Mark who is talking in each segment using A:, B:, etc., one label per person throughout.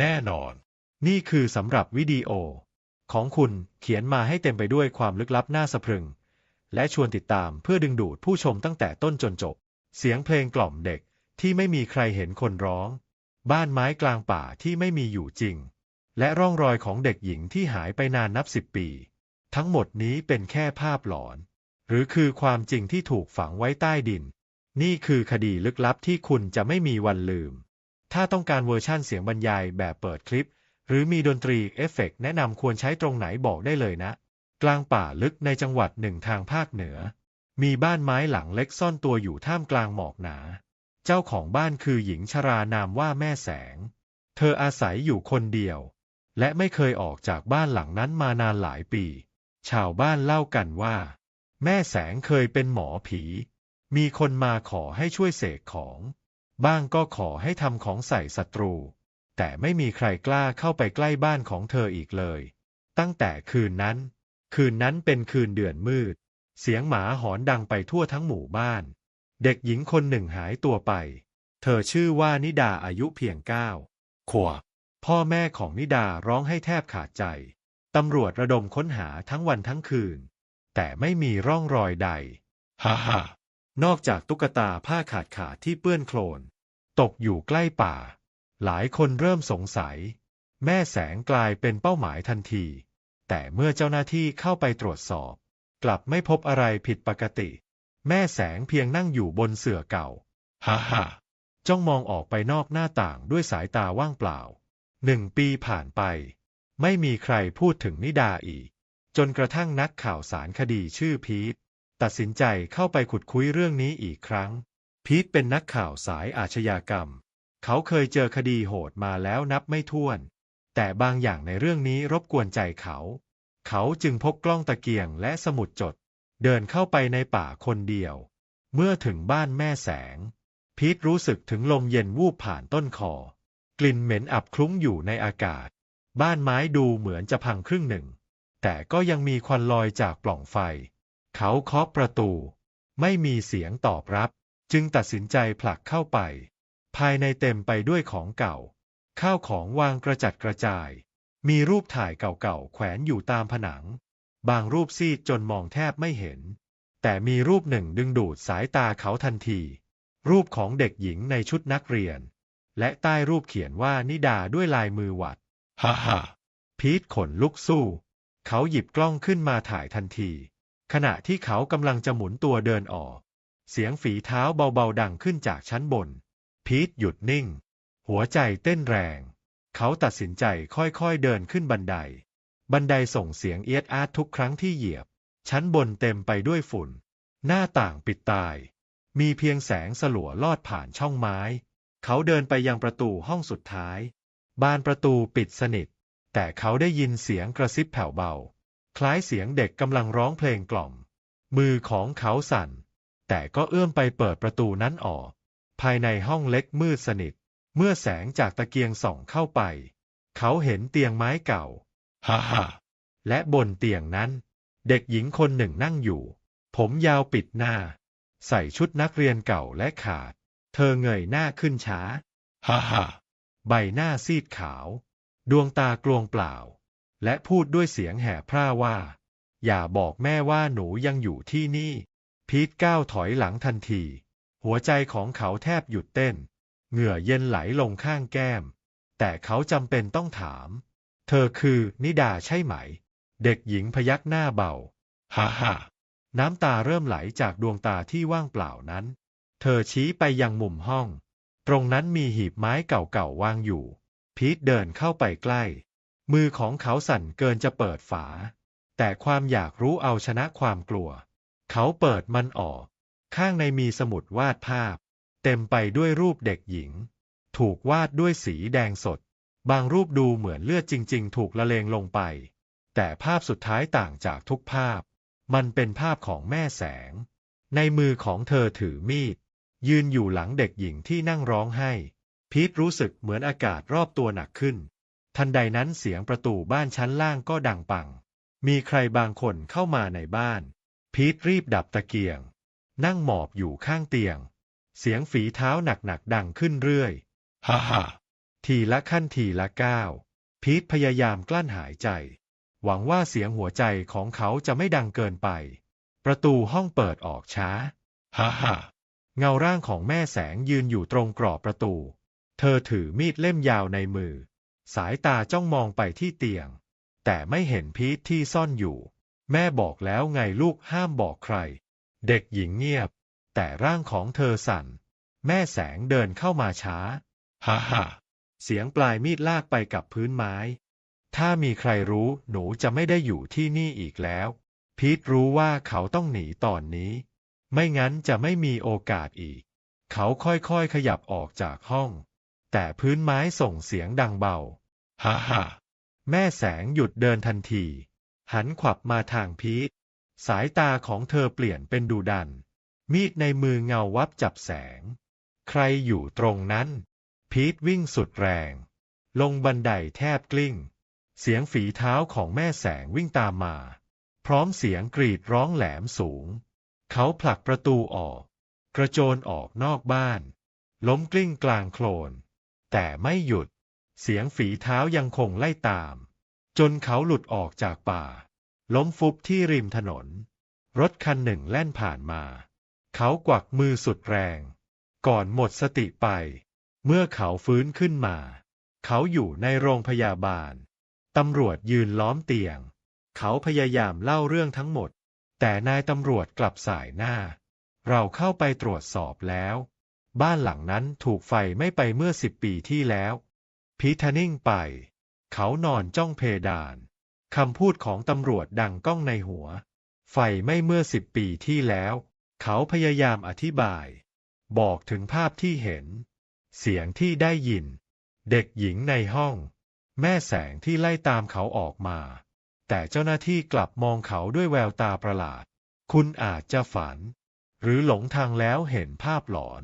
A: แน่นอน นี่คือสำหรับวิดีโอ ของคุณเขียนมาให้เต็มไปด้วยความลึกลับน่าสะพรึง และชวนติดตามเพื่อดึงดูดผู้ชมตั้งแต่ต้นจนจบ เสียงเพลงกล่อมเด็กที่ไม่มีใครเห็นคนร้อง บ้านไม้กลางป่าที่ไม่มีอยู่จริง และร่องรอยของเด็กหญิงที่หายไปนานนับสิบปี ทั้งหมดนี้เป็นแค่ภาพหลอน หรือคือความจริงที่ถูกฝังไว้ใต้ดิน นี่คือคดีลึกลับที่คุณจะไม่มีวันลืม ถ้าต้องการเวอร์ชั่นเสียงบรรยายแบบเปิดคลิป หรือมีดนตรีเอฟเฟกต์แนะนำควรใช้ตรงไหนบอกได้เลยนะ กลางป่าลึกในจังหวัดหนึ่งทางภาคเหนือ มีบ้านไม้หลังเล็กซ่อนตัวอยู่ท่ามกลางหมอกหนา เจ้าของบ้านคือหญิงชรานามว่าแม่แสง เธออาศัยอยู่คนเดียว และไม่เคยออกจากบ้านหลังนั้นมานานหลายปี ชาวบ้านเล่ากันว่า แม่แสงเคยเป็นหมอผี มีคนมาขอให้ช่วยเสกของ บ้างก็ขอให้ทำของใส่ศัตรู แต่ไม่มีใครกล้าเข้าไปใกล้บ้านของเธออีกเลย ตั้งแต่คืนนั้น คืนนั้นเป็นคืนเดือนมืด เสียงหมาหอนดังไปทั่วทั้งหมู่บ้าน เด็กหญิงคนหนึ่งหายตัวไป เธอชื่อว่านิดาอายุเพียงเก้าขวบพ่อแม่ของนิดาร้องให้แทบขาดใจ ตำรวจระดมค้นหาทั้งวันทั้งคืน แต่ไม่มีร่องรอยใด ฮ่าฮ่า นอกจากตุ๊กตาผ้าขาดขาดที่เปื้อนโคลน ตกอยู่ใกล้ป่า หลายคนเริ่มสงสัย แม่แสงกลายเป็นเป้าหมายทันที แต่เมื่อเจ้าหน้าที่เข้าไปตรวจสอบ กลับไม่พบอะไรผิดปกติ แม่แสงเพียงนั่งอยู่บนเสื่อเก่า ฮ่าฮ่าจ้องมองออกไปนอกหน้าต่างด้วยสายตาว่างเปล่า หนึ่งปีผ่านไป ไม่มีใครพูดถึงนิดาอีก จนกระทั่งนักข่าวสารคดีชื่อพีท ตัดสินใจเข้าไปขุดคุยเรื่องนี้อีกครั้ง พีทเป็นนักข่าวสายอาชญากรรม เขาเคยเจอคดีโหดมาแล้วนับไม่ถ้วน แต่บางอย่างในเรื่องนี้รบกวนใจเขา เขาจึงพกกล้องตะเกียงและสมุดจด เดินเข้าไปในป่าคนเดียว เมื่อถึงบ้านแม่แสง พีทรู้สึกถึงลมเย็นวูบผ่านต้นคอ กลิ่นเหม็นอับคลุ้งอยู่ในอากาศ บ้านไม้ดูเหมือนจะพังครึ่งหนึ่ง แต่ก็ยังมีควันลอยจากปล่องไฟ เขาเคาะประตู ไม่มีเสียงตอบรับ จึงตัดสินใจผลักเข้าไป ภายในเต็มไปด้วยของเก่า ข้าวของวางกระจัดกระจาย มีรูปถ่ายเก่าๆแขวนอยู่ตามผนัง บางรูปซีดจนมองแทบไม่เห็น แต่มีรูปหนึ่งดึงดูดสายตาเขาทันที รูปของเด็กหญิงในชุดนักเรียน และใต้รูปเขียนว่านิดาด้วยลายมือหวัด ฮ่าฮ่าพีทขนลุกสู้ เขาหยิบกล้องขึ้นมาถ่ายทันที ขณะที่เขากำลังจะหมุนตัวเดินออก เสียงฝีเท้าเบาๆดังขึ้นจากชั้นบน พีทหยุดนิ่ง หัวใจเต้นแรง เขาตัดสินใจค่อยๆเดินขึ้นบันได บันไดส่งเสียงเอียดอาร์ตทุกครั้งที่เหยียบ ชั้นบนเต็มไปด้วยฝุ่น หน้าต่างปิดตาย มีเพียงแสงสลัวลอดผ่านช่องไม้ เขาเดินไปยังประตูห้องสุดท้าย บานประตูปิดสนิท แต่เขาได้ยินเสียงกระซิบแผ่วเบา คล้ายเสียงเด็กกำลังร้องเพลงกล่อม มือของเขาสั่น แต่ก็เอื้อมไปเปิดประตูนั้นออก ภายในห้องเล็กมืดสนิท เมื่อแสงจากตะเกียงส่องเข้าไป เขาเห็นเตียงไม้เก่า ฮ่าฮ่าและบนเตียงนั้น เด็กหญิงคนหนึ่งนั่งอยู่ ผมยาวปิดหน้า ใส่ชุดนักเรียนเก่าและขาด เธอเงยหน้าขึ้นช้า ฮ่าฮ่าใบหน้าซีดขาว ดวงตากลวงเปล่า และพูดด้วยเสียงแห่พร่าว่า อย่าบอกแม่ว่าหนูยังอยู่ที่นี่ พีทก้าวถอยหลังทันที หัวใจของเขาแทบหยุดเต้น เหงื่อเย็นไหลลงข้างแก้ม แต่เขาจำเป็นต้องถาม เธอคือนิดาใช่ไหม เด็กหญิงพยักหน้าเบา ฮ่าฮ่าน้ำตาเริ่มไหลจากดวงตาที่ว่างเปล่านั้น เธอชี้ไปยังมุมห้อง ตรงนั้นมีหีบไม้เก่าๆวางอยู่ พีทเดินเข้าไปใกล้ มือของเขาสั่นเกินจะเปิดฝา แต่ความอยากรู้เอาชนะความกลัว เขาเปิดมันออก ข้างในมีสมุดวาดภาพ เต็มไปด้วยรูปเด็กหญิง ถูกวาดด้วยสีแดงสด บางรูปดูเหมือนเลือดจริง ๆ ถูกละเลงลงไป แต่ภาพสุดท้ายต่างจากทุกภาพ มันเป็นภาพของแม่แสง ในมือของเธอถือมีด ยืนอยู่หลังเด็กหญิงที่นั่งร้องไห้ พีทรู้สึกเหมือนอากาศรอบตัวหนักขึ้น ทันใดนั้นเสียงประตูบ้านชั้นล่างก็ดังปัง มีใครบางคนเข้ามาในบ้าน พีทรีบดับตะเกียง นั่งหมอบอยู่ข้างเตียง เสียงฝีเท้าหนักๆดังขึ้นเรื่อย ฮ่าฮ่าทีละขั้นทีละก้าว พีทพยายามกลั้นหายใจ หวังว่าเสียงหัวใจของเขาจะไม่ดังเกินไป ประตูห้องเปิดออกช้า
B: ฮ่าฮ่า
A: เงาร่างของแม่แสงยืนอยู่ตรงกรอบประตู เธอถือมีดเล่มยาวในมือ สายตาจ้องมองไปที่เตียง แต่ไม่เห็นพีทที่ซ่อนอยู่ แม่บอกแล้วไงลูกห้ามบอกใคร เด็กหญิงเงียบ แต่ร่างของเธอสั่น แม่แสงเดินเข้ามาช้า
B: ฮ่าฮ่า
A: เสียงปลายมีดลากไปกับพื้นไม้ ถ้ามีใครรู้หนูจะไม่ได้อยู่ที่นี่อีกแล้ว พีทรู้ว่าเขาต้องหนีตอนนี้ ไม่งั้นจะไม่มีโอกาสอีก เขาค่อยๆขยับออกจากห้อง แต่พื้นไม้ส่งเสียงดังเบา
B: ฮ่าฮ่า
A: แม่แสงหยุดเดินทันที หันขวับมาทางพีทสายตาของเธอเปลี่ยนเป็นดูดัน มีดในมือเงาวับจับแสง ใครอยู่ตรงนั้น พีทวิ่งสุดแรง ลงบันไดแทบกลิ้ง เสียงฝีเท้าของแม่แสงวิ่งตามมา พร้อมเสียงกรีดร้องแหลมสูง เขาผลักประตูออก กระโจนออกนอกบ้าน ล้มกลิ้งกลางโคลน แต่ไม่หยุด เสียงฝีเท้ายังคงไล่ตาม จนเขาหลุดออกจากป่า ล้มฟุบที่ริมถนน รถคันหนึ่งแล่นผ่านมา เขากวักมือสุดแรง ก่อนหมดสติไป เมื่อเขาฟื้นขึ้นมา เขาอยู่ในโรงพยาบาล ตำรวจยืนล้อมเตียง เขาพยายามเล่าเรื่องทั้งหมด แต่นายตำรวจกลับสายหน้า เราเข้าไปตรวจสอบแล้ว บ้านหลังนั้นถูกไฟไหม่ไปเมื่อสิบปีที่แล้ว พีทนิ่งไป เขานอนจ้องเพดาน คำพูดของตำรวจดังก้องในหัว ไฟไหม่เมื่อสิบปีที่แล้ว เขาพยายามอธิบาย บอกถึงภาพที่เห็น เสียงที่ได้ยิน เด็กหญิงในห้อง แม่แสงที่ไล่ตามเขาออกมา แต่เจ้าหน้าที่กลับมองเขาด้วยแววตาประหลาด คุณอาจจะฝัน หรือหลงทางแล้วเห็นภาพหลอน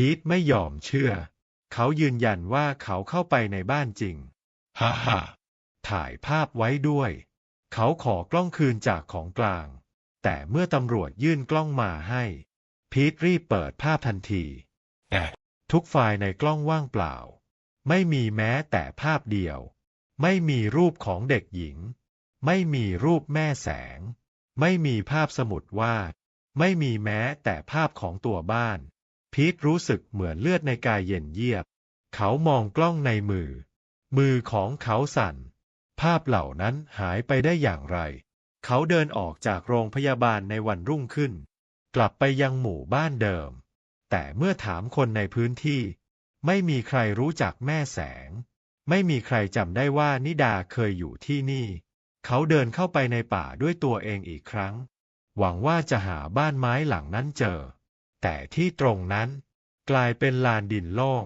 A: พีทไม่ยอมเชื่อ เขายืนยันว่าเขาเข้าไปในบ้านจริง
B: ฮ่าฮ่า
A: ถ่ายภาพไว้ด้วย เขาขอกล้องคืนจากของกลาง แต่เมื่อตำรวจยื่นกล้องมาให้ พีทรีบเปิดภาพทันที
B: แอะ
A: ทุกไฟล์ในกล้องว่างเปล่า ไม่มีแม้แต่ภาพเดียว ไม่มีรูปของเด็กหญิง ไม่มีรูปแม่แสง ไม่มีภาพสมุดวาด ไม่มีแม้แต่ภาพของตัวบ้าน พีทรู้สึกเหมือนเลือดในกายเย็นเยียบ เขามองกล้องในมือ มือของเขาสั่น ภาพเหล่านั้นหายไปได้อย่างไร เขาเดินออกจากโรงพยาบาลในวันรุ่งขึ้น กลับไปยังหมู่บ้านเดิม แต่เมื่อถามคนในพื้นที่ ไม่มีใครรู้จักแม่แสง ไม่มีใครจำได้ว่านิดาเคยอยู่ที่นี่ เขาเดินเข้าไปในป่าด้วยตัวเองอีกครั้ง หวังว่าจะหาบ้านไม้หลังนั้นเจอ แต่ที่ตรงนั้น กลายเป็นลานดินโล่ง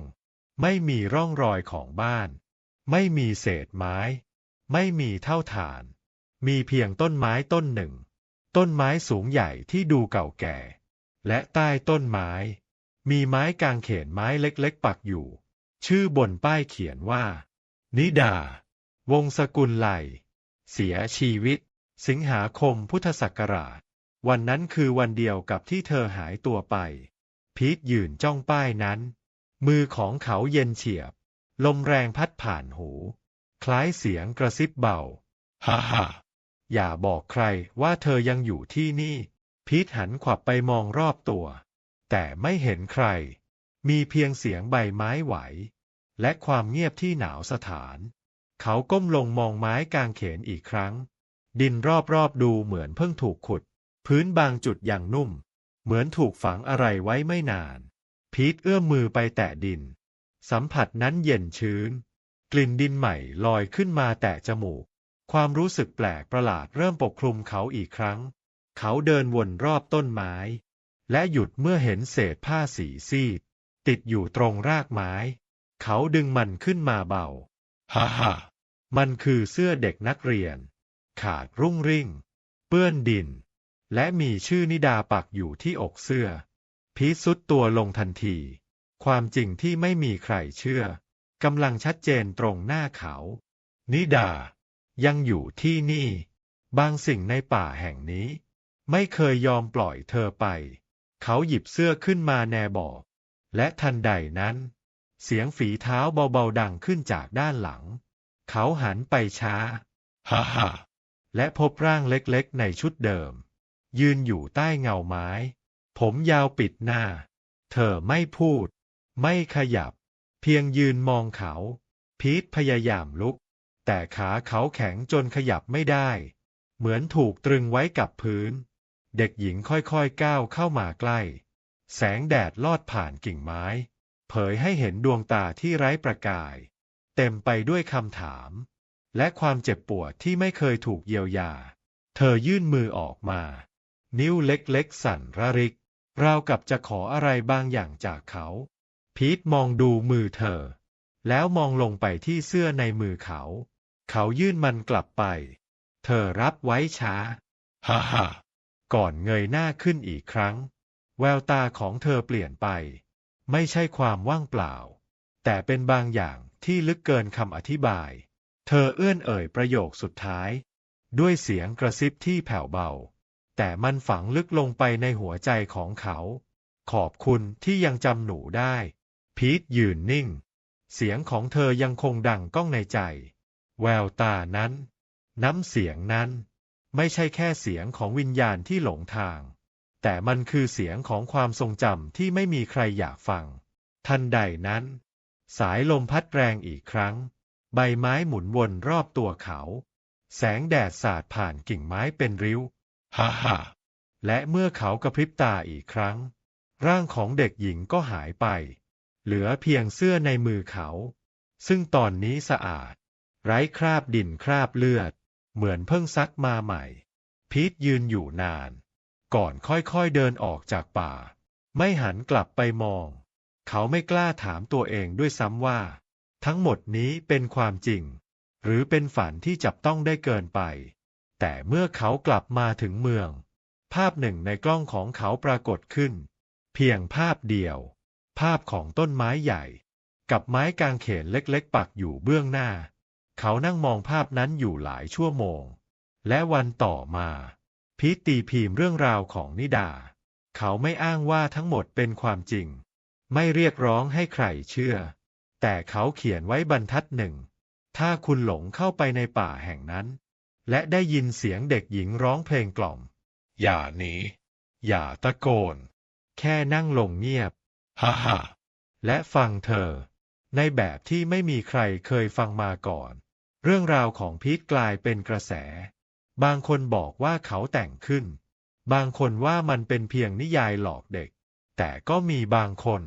A: ไม่มีร่องรอยของบ้าน ไม่มีเศษไม้ ไม่มีเท่าฐาน มีเพียงต้นไม้ต้นหนึ่ง ต้นไม้สูงใหญ่ที่ดูเก่าแก่ และใต้ต้นไม้ มีไม้กางเขนไม้เล็กๆปักอยู่ ชื่อบนป้ายเขียนว่า นิดา วงศกุลไลเสียชีวิต สิงหาคมพุทธศักราช วันนั้นคือวันเดียวกับที่เธอหายตัวไป พีทยืนจ้องป้ายนั้น มือของเขาเย็นเฉียบ ลมแรงพัดผ่านหู คล้ายเสียงกระซิบเบา
B: ฮ่าฮ่า
A: อย่าบอกใครว่าเธอยังอยู่ที่นี่ พีทหันขวับไปมองรอบตัว แต่ไม่เห็นใคร มีเพียงเสียงใบไม้ไหว และความเงียบที่หนาวสถาน เขาก้มลงมองไม้กางเขนอีกครั้ง ดินรอบๆดูเหมือนเพิ่งถูกขุด พื้นบางจุดอย่างนุ่ม เหมือนถูกฝังอะไรไว้ไม่นาน พีทเอื้อมมือไปแตะดิน สัมผัสนั้นเย็นชื้น กลิ่นดินใหม่ลอยขึ้นมาแตะจมูก ความรู้สึกแปลกประหลาดเริ่มปกคลุมเขาอีกครั้ง เขาเดินวนรอบต้นไม้ และหยุดเมื่อเห็นเศษผ้าสีซีด ติดอยู่ตรงรากไม้ เขาดึงมันขึ้นมาเบา
B: ฮ่าฮ่า
A: มันคือเสื้อเด็กนักเรียน ขาดรุ่งริ่ง เปื้อนดิน และมีชื่อนิดาปักอยู่ที่อกเสื้อ พีทสุดตัวลงทันที ความจริงที่ไม่มีใครเชื่อกำลังชัดเจนตรงหน้าเขา นิดา ยังอยู่ที่นี่ บางสิ่งในป่าแห่งนี้ ไม่เคยยอมปล่อยเธอไป เขาหยิบเสื้อขึ้นมาแนบอก และทันใดนั้น เสียงฝีเท้าเบาๆดังขึ้นจากด้านหลัง เขาหันไปช้า
B: ฮ่าฮ่า
A: และพบร่างเล็กๆในชุดเดิม ยืนอยู่ใต้เงาไม้ ผมยาวปิดหน้า เธอไม่พูด ไม่ขยับ เพียงยืนมองเขา พีทพยายามลุก แต่ขาเขาแข็งจนขยับไม่ได้ เหมือนถูกตรึงไว้กับพื้น เด็กหญิงค่อยๆก้าวเข้ามาใกล้ แสงแดดลอดผ่านกิ่งไม้ เผยให้เห็นดวงตาที่ไร้ประกาย เต็มไปด้วยคำถาม และความเจ็บปวดที่ไม่เคยถูกเยียวยา เธอยื่นมือออกมา นิ้วเล็กๆ สั่นระริก ราวกับจะขออะไรบางอย่างจากเขา พีทมองดูมือเธอ แล้วมองลงไปที่เสื้อในมือเขา เขายื่นมันกลับไป เธอรับไว้ช้า
B: ฮ่าฮ่า
A: ก่อนเงยหน้าขึ้นอีกครั้ง แววตาของเธอเปลี่ยนไป ไม่ใช่ความว่างเปล่า แต่เป็นบางอย่างที่ลึกเกินคำอธิบาย เธอเอื้อนเอ่ยประโยคสุดท้าย ด้วยเสียงกระซิบที่แผ่วเบา แต่มันฝังลึกลงไปในหัวใจของเขา ขอบคุณที่ยังจำหนูได้ พีทยืนนิ่ง เสียงของเธอยังคงดังก้องในใจ แววตานั้น น้ำเสียงนั้น ไม่ใช่แค่เสียงของวิญญาณที่หลงทาง แต่มันคือเสียงของความทรงจำที่ไม่มีใครอยากฟัง ทันใดนั้น สายลมพัดแรงอีกครั้ง ใบไม้หมุนวนรอบตัวเขา แสงแดดสาดผ่านกิ่งไม้เป็นริ้ว
B: ฮ่าฮ่า
A: และเมื่อเขากระพริบตาอีกครั้ง ร่างของเด็กหญิงก็หายไป เหลือเพียงเสื้อในมือเขา ซึ่งตอนนี้สะอาด ไร้คราบดินคราบเลือด เหมือนเพิ่งซักมาใหม่ พีทยืนอยู่นาน ก่อนค่อยๆเดินออกจากป่า ไม่หันกลับไปมอง เขาไม่กล้าถามตัวเองด้วยซ้ำว่า ทั้งหมดนี้เป็นความจริง หรือเป็นฝันที่จับต้องได้เกินไป แต่เมื่อเขากลับมาถึงเมือง ภาพหนึ่งในกล้องของเขาปรากฏขึ้น เพียงภาพเดียว ภาพของต้นไม้ใหญ่ กับไม้กางเขนเล็กๆ ปักอยู่เบื้องหน้า เขานั่งมองภาพนั้นอยู่หลายชั่วโมง และวันต่อมาพีตีพิมพ์เรื่องราวของนิดา เขาไม่อ้างว่าทั้งหมดเป็นความจริง ไม่เรียกร้องให้ใครเชื่อ แต่เขาเขียนไว้บรรทัดหนึ่ง ถ้าคุณหลงเข้าไปในป่าแห่งนั้น และได้ยินเสียงเด็กหญิงร้องเพลงกล่อม
B: อย่าหนี
A: อย่าตะโกน แค่นั่งลงเงียบ
B: ฮ่าฮ่า
A: และฟังเธอ ในแบบที่ไม่มีใครเคยฟังมาก่อน เรื่องราวของพีทกลายเป็นกระแส บางคนบอกว่าเขาแต่งขึ้น บางคนว่ามันเป็นเพียงนิยายหลอกเด็ก แต่ก็มีบางคน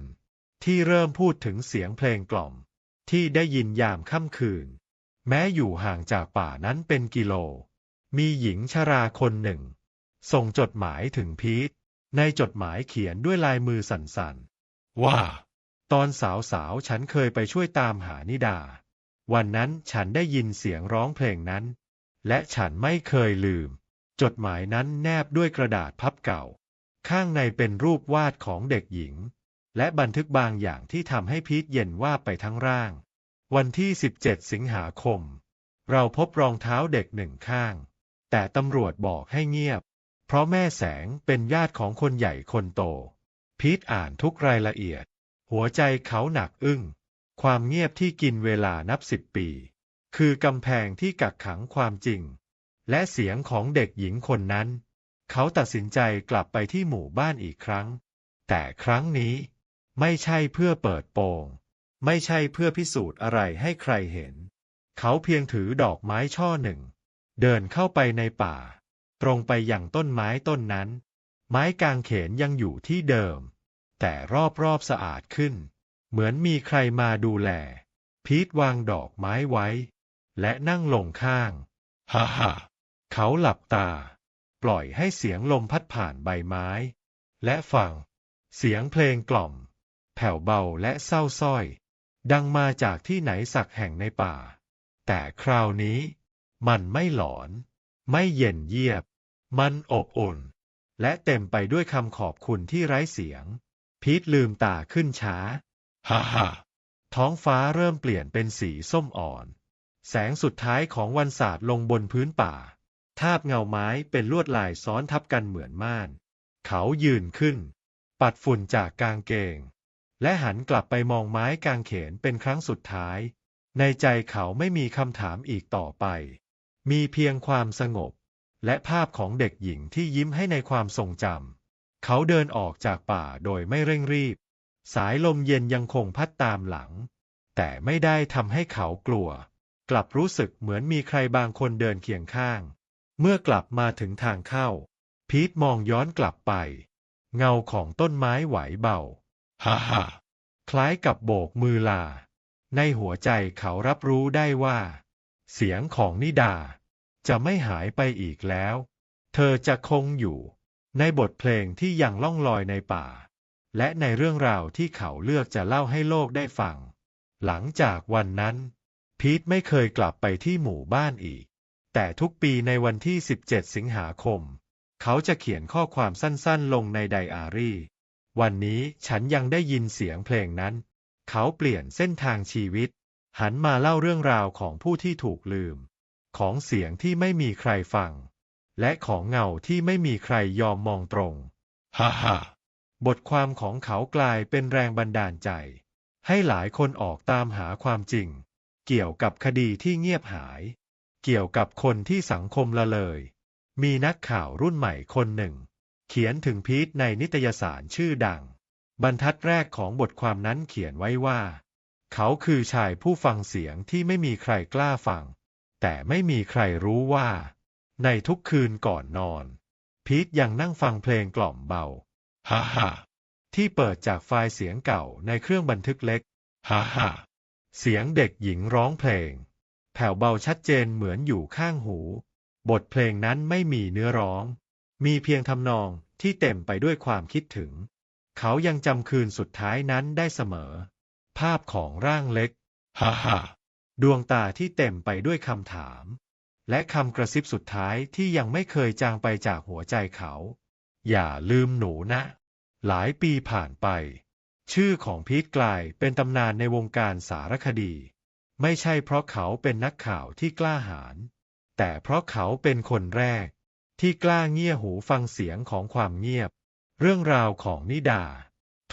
A: ที่เริ่มพูดถึงเสียงเพลงกล่อม ที่ได้ยินยามค่ำคืน แม้อยู่ห่างจากป่านั้นเป็นกิโล มีหญิงชราคนหนึ่ง ส่งจดหมายถึงพีท ในจดหมายเขียนด้วยลายมือสั่นๆ
B: ว่า
A: ตอนสาวๆ ฉันเคยไปช่วยตามหานิดา วันนั้นฉันได้ยินเสียงร้องเพลงนั้น และฉันไม่เคยลืม จดหมายนั้นแนบด้วยกระดาษพับเก่า ข้างในเป็นรูปวาดของเด็กหญิง และบันทึกบางอย่างที่ทำให้พีทเย็นว่าไปทั้งร่าง วันที่ 17 สิงหาคม เราพบรองเท้าเด็กหนึ่งข้าง แต่ตำรวจบอกให้เงียบ เพราะแม่แสงเป็นญาติของคนใหญ่คนโต พีทอ่านทุกรายละเอียด หัวใจเขาหนักอึ้ง ความเงียบที่กินเวลานับสิบปี คือกำแพงที่กักขังความจริง และเสียงของเด็กหญิงคนนั้น เขาตัดสินใจกลับไปที่หมู่บ้านอีกครั้ง แต่ครั้งนี้ไม่ใช่เพื่อเปิดโปง ไม่ใช่เพื่อพิสูจน์อะไรให้ใครเห็น เขาเพียงถือดอกไม้ช่อหนึ่ง เดินเข้าไปในป่า ตรงไปยังต้นไม้ต้นนั้น ไม้กางเขนยังอยู่ที่เดิม แต่รอบๆสะอาดขึ้น เหมือนมีใครมาดูแล พีทวางดอกไม้ไว้ และนั่งลงข้าง
B: ฮ่าฮ่า
A: เขาหลับตา ปล่อยให้เสียงลมพัดผ่านใบไม้ และฟัง เสียงเพลงกล่อม แผ่วเบาและเศร้าสร้อย ดังมาจากที่ไหนสักแห่งในป่า แต่คราวนี้ มันไม่หลอน ไม่เย็นเยียบ มันอบอุ่น และเต็มไปด้วยคำขอบคุณที่ไร้เสียง พีทลืมตาขึ้นช้า
B: ฮ่าฮ่า
A: ท้องฟ้าเริ่มเปลี่ยนเป็นสีส้มอ่อน แสงสุดท้ายของวันสาดลงบนพื้นป่า ทาบเงาไม้เป็นลวดลายซ้อนทับกันเหมือนม่าน เขายืนขึ้น ปัดฝุ่นจากกางเกง และหันกลับไปมองไม้กางเขนเป็นครั้งสุดท้าย ในใจเขาไม่มีคำถามอีกต่อไป มีเพียงความสงบ และภาพของเด็กหญิงที่ยิ้มให้ในความทรงจำ เขาเดินออกจากป่าโดยไม่เร่งรีบ สายลมเย็นยังคงพัดตามหลัง แต่ไม่ได้ทำให้เขากลัว กลับรู้สึกเหมือนมีใครบางคนเดินเคียงข้าง เมื่อกลับมาถึงทางเข้า พีทมองย้อนกลับไป เงาของต้นไม้ไหวเบา
B: ฮ่าฮ่า
A: คล้ายกับโบกมือลา ในหัวใจเขารับรู้ได้ว่า เสียงของนิดา จะไม่หายไปอีกแล้ว เธอจะคงอยู่ ในบทเพลงที่ยังล่องลอยในป่า และในเรื่องราวที่เขาเลือกจะเล่าให้โลกได้ฟัง หลังจากวันนั้น พีทไม่เคยกลับไปที่หมู่บ้านอีก แต่ทุกปีในวันที่ 17 สิงหาคม เขาจะเขียนข้อความสั้นๆ ลงในไดอารี่ วันนี้ฉันยังได้ยินเสียงเพลงนั้น เขาเปลี่ยนเส้นทางชีวิต หันมาเล่าเรื่องราวของผู้ที่ถูกลืม ของเสียงที่ไม่มีใครฟัง และของเงาที่ไม่มีใครยอมมองตรง
B: ฮ่าฮ่า
A: บทความของเขากลายเป็นแรงบันดาลใจ ให้หลายคนออกตามหาความจริง เกี่ยวกับคดีที่เงียบหาย เกี่ยวกับคนที่สังคมละเลย มีนักข่าวรุ่นใหม่คนหนึ่งเขียนถึงพีทในนิตยสารชื่อดัง บรรทัดแรกของบทความนั้นเขียนไว้ว่า เขาคือชายผู้ฟังเสียงที่ไม่มีใครกล้าฟัง แต่ไม่มีใครรู้ว่า ในทุกคืนก่อนนอน พีทยังนั่งฟังเพลงกล่อมเบา
B: ฮ่าฮ่า
A: ที่เปิดจากไฟล์เสียงเก่าในเครื่องบันทึกเล็ก
B: ฮ่าฮ่า
A: เสียงเด็กหญิงร้องเพลง แผ่วเบาชัดเจนเหมือนอยู่ข้างหู บทเพลงนั้นไม่มีเนื้อร้อง มีเพียงทำนองที่เต็มไปด้วยความคิดถึง เขายังจำคืนสุดท้ายนั้นได้เสมอ ภาพของร่างเล็ก
B: ฮ่าฮ่า
A: ดวงตาที่เต็มไปด้วยคำถาม และคำกระซิบสุดท้ายที่ยังไม่เคยจางไปจากหัวใจเขา อย่าลืมหนูนะ หลายปีผ่านไป ชื่อของพีทกลายเป็นตำนานในวงการสารคดี ไม่ใช่เพราะเขาเป็นนักข่าวที่กล้าหาญแต่เพราะเขาเป็นคนแรก ที่กล้าเงี่ยหูฟังเสียงของความเงียบ เรื่องราวของนิดา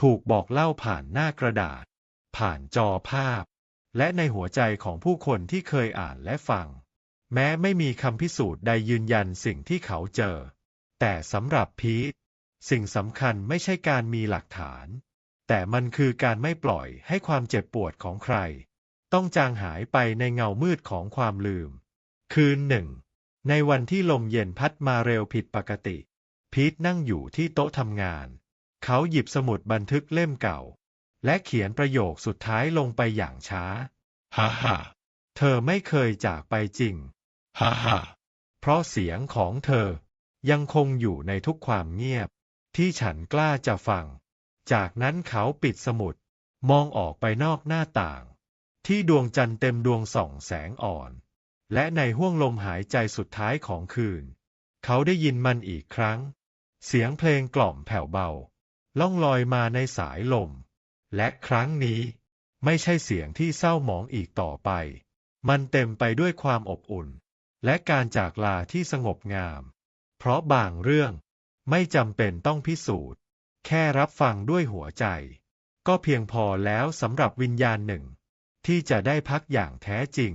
A: ถูกบอกเล่าผ่านหน้ากระดาษ ผ่านจอภาพ และในหัวใจของผู้คนที่เคยอ่านและฟัง แม้ไม่มีคำพิสูจน์ใดยืนยันสิ่งที่เขาเจอ แต่สำหรับพีทสิ่งสำคัญไม่ใช่การมีหลักฐาน แต่มันคือการไม่ปล่อยให้ความเจ็บปวดของใคร ต้องจางหายไปในเงามืดของความลืม คืนหนึ่ง ในวันที่ลมเย็นพัดมาเร็วผิดปกติ พีทนั่งอยู่ที่โต๊ะทำงาน เขาหยิบสมุดบันทึกเล่มเก่า และเขียนประโยคสุดท้ายลงไปอย่างช้า
B: ฮ่าฮ่า
A: เธอไม่เคยจากไปจริง
B: ฮ่าฮ่า
A: เพราะเสียงของเธอ ยังคงอยู่ในทุกความเงียบ ที่ฉันกล้าจะฟัง จากนั้นเขาปิดสมุด มองออกไปนอกหน้าต่าง ที่ดวงจันทร์เต็มดวงส่องแสงอ่อน และในห้วงลมหายใจสุดท้ายของคืน เขาได้ยินมันอีกครั้ง เสียงเพลงกล่อมแผ่วเบา ล่องลอยมาในสายลม และครั้งนี้ไม่ใช่เสียงที่เศร้าหมองอีกต่อไป มันเต็มไปด้วยความอบอุ่น และการจากลาที่สงบงาม เพราะบางเรื่องไม่จำเป็นต้องพิสูจน์ แค่รับฟังด้วยหัวใจ ก็เพียงพอแล้วสำหรับวิญญาณหนึ่ง ที่จะได้พักอย่างแท้จริง